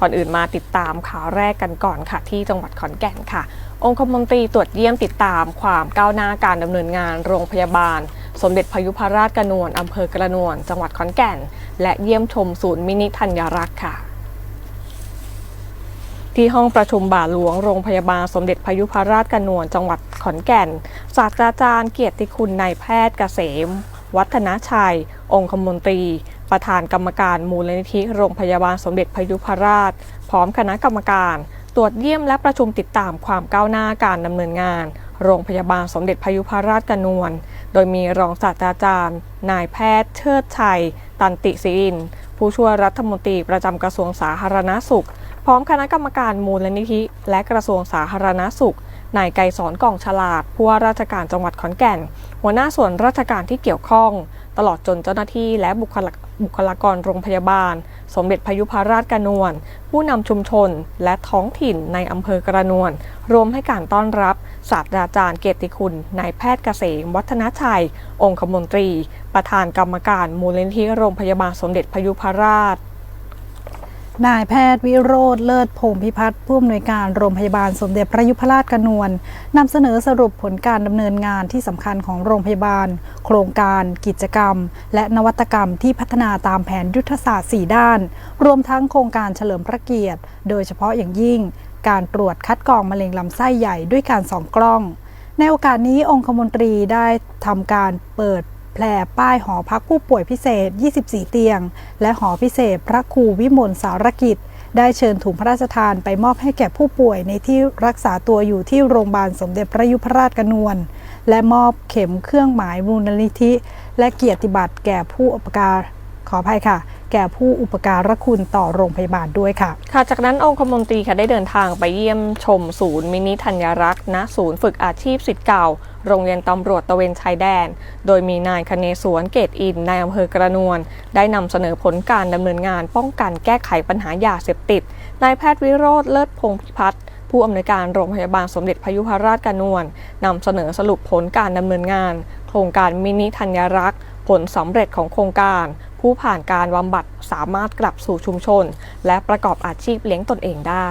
ก่อนอื่นมาติดตามข่าวแรกกันก่อนค่ะ ที่จังหวัดขอนแก่นค่ะ องคมนตรีตรวจเยี่ยมติดตามความก้าวหน้าการดำเนินงานโรงพยาบาล สมเด็จพยุพราชกระนวนอำเภอกระนวน จังหวัดขอนแก่น และเยี่ยมชมศูนย์มินิธัญรักษ์ค่ะที่ห้องประชุมบ่าหลวงโรงพยาบาลสมเด็จพยุพราชกระนวนจังหวัดขอนแก่น ศาสตราจารย์เกียรติคุณนายแพทย์เกษม วัฒนชัย องคมนตรี ประธานกรรมการมูลนิธิโรงพยาบาลสมเด็จพยุพราช พร้อมคณะกรรมการ ตรวจเยี่ยมและประชุมติดตามความก้าวหน้าการดำเนินงาน โรงพยาบาลสมเด็จพยุพราชกนวน โดยมีรองศาสตราจารย์ นายแพทย์เชิดชัย ตันติศิริน ผู้ช่วยรัฐมนตรีประจำกระทรวงสาธารณสุข พร้อมคณะกรรมการมูลนิธิ และกระทรวงสาธารณสุขนายไกรสอนกล่องฉลาดผู้ว่าราชการจังหวัดขอนแก่น หัวหน้าส่วนราชการที่เกี่ยวข้อง ตลอดจนเจ้าหน้าที่และบุคลา บุคลากรโรงพยาบาล สมเด็จพยุพราชกระนวน ผู้นำชุมชนและท้องถิ่นในอำเภอกระนวน รวมให้การต้อนรับ ศาสตราจารย์เกียรติคุณนายแพทย์เกษมวัฒนชัย องคมนตรี ประธานกรรมการมูลนิธิโรงพยาบาลสมเด็จพยุพราช นายแพทย์วิโรธเลิศพงพิพัฒน์ผู้อำนวยการโรงพยาบาลสมเด็จพระยุพราชกนวนนำเสนอสรุปผลการดำเนินงานที่สำคัญของโรงพยาบาล โครงการ กิจกรรม และนวัตกรรมที่พัฒนาตามแผนยุทธศาสตร์ 4 ด้าน รวมทั้งโครงการเฉลิมพระเกียรติ โดยเฉพาะอย่างยิ่ง การตรวจคัดกรองมะเร็งลำไส้ใหญ่ด้วยการส่องกล้อง ในโอกาสนี้องคมนตรีได้ทำการเปิด แผล่ป้ายหอพักผู้ป่วยพิเศษ 24 เตียง และหอพิเศษพระครูวิมลสารกิจ ได้เชิญถุงพระราชทานไปมอบให้แก่ผู้ป่วยในที่รักษาตัวอยู่ที่โรงพยาบาลสมเด็จพระยุพราชกนวน และมอบเข็มเครื่องหมายมูลนิธิ และเกียรติบัตรแก่ผู้อุปการขออภัยค่ะ แก่ผู้อุปการะคุณต่อโรงพยาบาลด้วยค่ะ ค่ะ จากนั้นองคมนตรีค่ะได้เดินทางไปเยี่ยมชมศูนย์มินิธัญรักษ์ณศูนย์ฝึกอาชีพสิทธิ์เก่า โรงเรียนตำรวจตะเวนชายแดน โดยมีนายคเนศวรเกตอินนายอำเภอกระนวน ได้นำเสนอผลการดำเนินงาน ป้องกันแก้ไขปัญหายาเสพติดนายแพทย์วิโรธเลิศพงพิพัฒน์ผู้อำนวยการโรงพยาบาลสมเด็จพยุพราชกระนวนนำเสนอสรุปผลการดำเนินงาน โครงการมินิธัญรักษ์ ผลสำเร็จของโครงการ ผู้ผ่านการบำบัดสามารถกลับสู่ชุมชน และประกอบอาชีพเลี้ยงตนเองได้